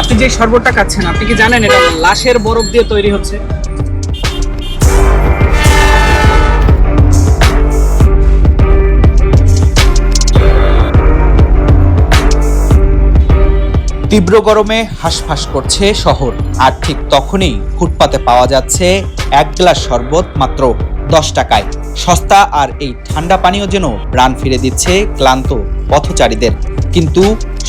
আপনি যে শরবতটা খাচ্ছেন, আপনি কি জানেন এটা লাশের বরফ দিয়ে তৈরি হচ্ছে? তীব্র গরমে হাঁসফাঁস করছে শহর, আর ঠিক তখনই ফুটপাতে পাওয়া যাচ্ছে এক গ্লাস শরবত মাত্র দশ টাকায়। সস্তা আর এই ঠান্ডা পানীয় যেন প্রাণ ফিরে দিচ্ছে ক্লান্ত পথচারীদের। কিন্তু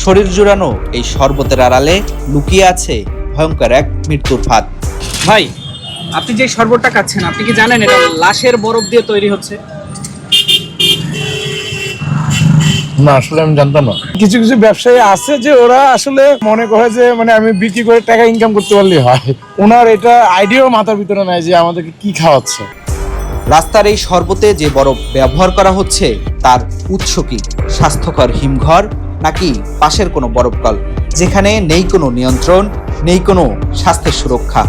শরীর জুড়ানো এই শরবতের আড়ালে লুকিয়ে আছে ভয়ঙ্কর এক মৃত্যুর ফাঁদ। ভাই আপনি যে শরবতটা খাচ্ছেন আপনি কি জানেন এটা লাশের বরফ দিয়ে তৈরি হচ্ছে? না আসলে আমি জানতাম না। কিছু কিছু ব্যবসায়ী আছে যে ওরা আসলে মনে করে যে মানে আমি বিক্রি করে টাকা ইনকাম করতে পারলেই হয়। ওনার এটা আইডিয়াও মাথার ভিতরে নাই যে আমাদেরকে কি খাওয়াচ্ছে। রাস্তার এই শরবতে যে বরফ ব্যবহার করা হচ্ছে তার উৎস কি স্বাস্থ্যকর হিমঘর নাকি পাশের কোনো বরফকল যেখানে নেই কোনো নিয়ন্ত্রণ নেই কোনো স্বাস্থ্যের সুরক্ষা?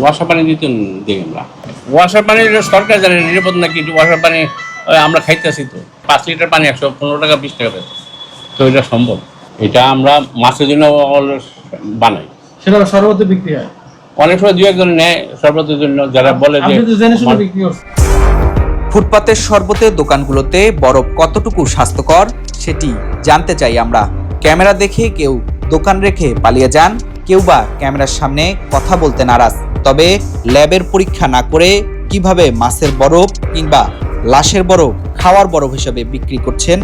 ওয়াসার পানি দিতে দিই আমরা। ওয়াসার পানি সরকার জানে নিরাপদ নাকি? ওয়াসার পানি আমরা খাইতেছি তো। পাঁচ লিটার পানি একশো পনেরো টাকা বিশ টাকা বেতন তো এটা সম্ভব। এটা আমরা মাছের জন্য বানাই। সেটা সর্বত্র বিক্রি হয় অনেক সময় দু একজন নেয় সর্বতের জন্য যারা বলে যে আপনি তো জেনে শুনে বিক্রি করছেন। ফুটপাতের শরবতের দোকানগুলোতে বরফ কতটুকু স্বাস্থ্যকর সেটি জানতে চাই আমরা। ক্যামেরা দেখে কেউ দোকান রেখে পালিয়ে যান কেউ বা ক্যামেরার সামনে কথা বলতে নারাজ। তবে ল্যাবের পরীক্ষা না করে কীভাবে মাছের বরফ কিংবা লাশের বরফ খাওয়ার বরফ হিসেবে বিক্রি করছেন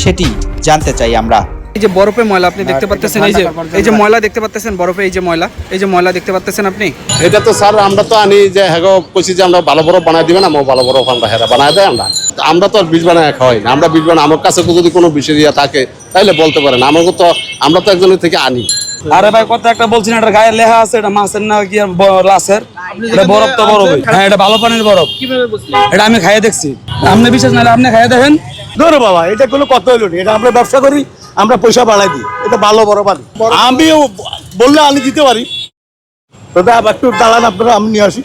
সেটি জানতে চাই আমরা। এই যে বরফে ময়লা আপনি দেখতে পাচ্ছেন এই যে এই যে ময়লা দেখতে পাচ্ছেন বরফে এই যে ময়লা এই যে ময়লা দেখতে পাচ্ছেন আপনি? এটা তো স্যার আমরা তো আনি যে হ্যাঁ গো, কইছি যে আমরা ভালো বরফ বানাই দিবেন আমার ভালো বরফ আমরা হেরা বানাই দেয় আমরা। আমরা তো আর বীজ বানায় খাওয়াই না আমরা বীজ বানাই আমার কাছে যদি কোনো বিষয় ইয়া থাকে তাইলে বলতে পারেন। আমাকে তো আমরা তো একজনের থেকে আনি। আরে ভাই কত একটা বলছি না এটা গায়ে লেখা আছে এটা মাছের না কি লাশের? এটা বরফ তো বরফ হ্যাঁ এটা ভালো পানির বরফ। কীভাবে বুঝলেন? এটা আমি খাইয়ে দেখছি। আপনি বিশ্বাস না আপনি খাইয়ে দেখেন। ধরো বাবা এটা কোনো কত হইল না এটা আমরা ব্যবসা করি। আমরা পয়সা বাড়াই দিই। এটা ভালো, বড় পানি আমিও বললে আমি দিতে পারি। দাদা একটু দাঁড়ান আপনারা, আমি নিয়ে আসি।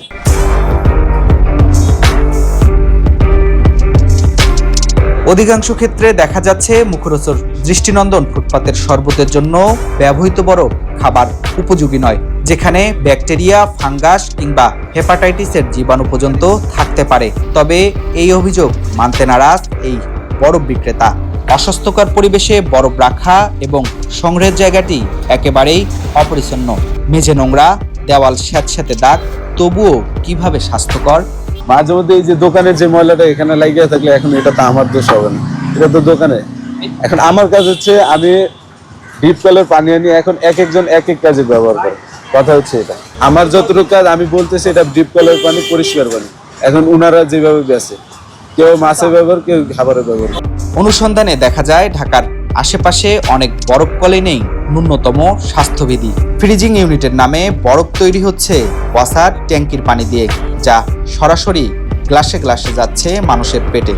অধিকাংশ ক্ষেত্রে দেখা যাচ্ছে মুখরোচর দৃষ্টিনন্দন ফুটপাতের শরবতের জন্য ব্যবহৃত বড় খাবার উপযোগী নয়, যেখানে ব্যাকটেরিয়া, ফাঙ্গাস কিংবা হেপাটাইটিসের জীবাণু পর্যন্ত থাকতে পারে। তবে এই অভিযোগ মানতে নারাজ এই বরফ বিক্রেতা। অস্বাস্থ্যকর পরিবেশে বরফ রাখা এবং সংগ্রহের জায়গাটি একেবারেই অপরিচ্ছন্ন। মেঝে নোংরা, দেওয়াল স্যাঁতস্যাঁতে দাগ, তবুও কীভাবে স্বাস্থ্যকর? মাঝে মধ্যে এই যে দোকানের যে ময়লাটা এখানে লাগিয়ে থাকলে এখন এটা তো আমার দোষ হবে না। এটা তো দোকানে। এখন আমার কাজ হচ্ছে আমি ডিপ কলের পানি আনি, এখন এক একজন এক এক কাজে ব্যবহার করে। কথা হচ্ছে এটা। আমার যতটুকু কাজ আমি বলতেছি এটা ডিপ কলের পানি, পরিষ্কার পানি। এখন উনারা যেভাবে বেছে কেউ মাছের ব্যবহার, কেউ খাবারের ব্যবহার। অনুসন্ধানে দেখা যায় ঢাকার আশেপাশে অনেক বরফ কলে নেই ন্যূনতম স্বাস্থ্যবিধি। ফ্রিজিং ইউনিটের নামে বরফ তৈরি হচ্ছে ওয়াসার ট্যাঙ্কির পানি দিয়ে, যা সরাসরি গ্লাসে গ্লাসে যাচ্ছে মানুষের পেটে।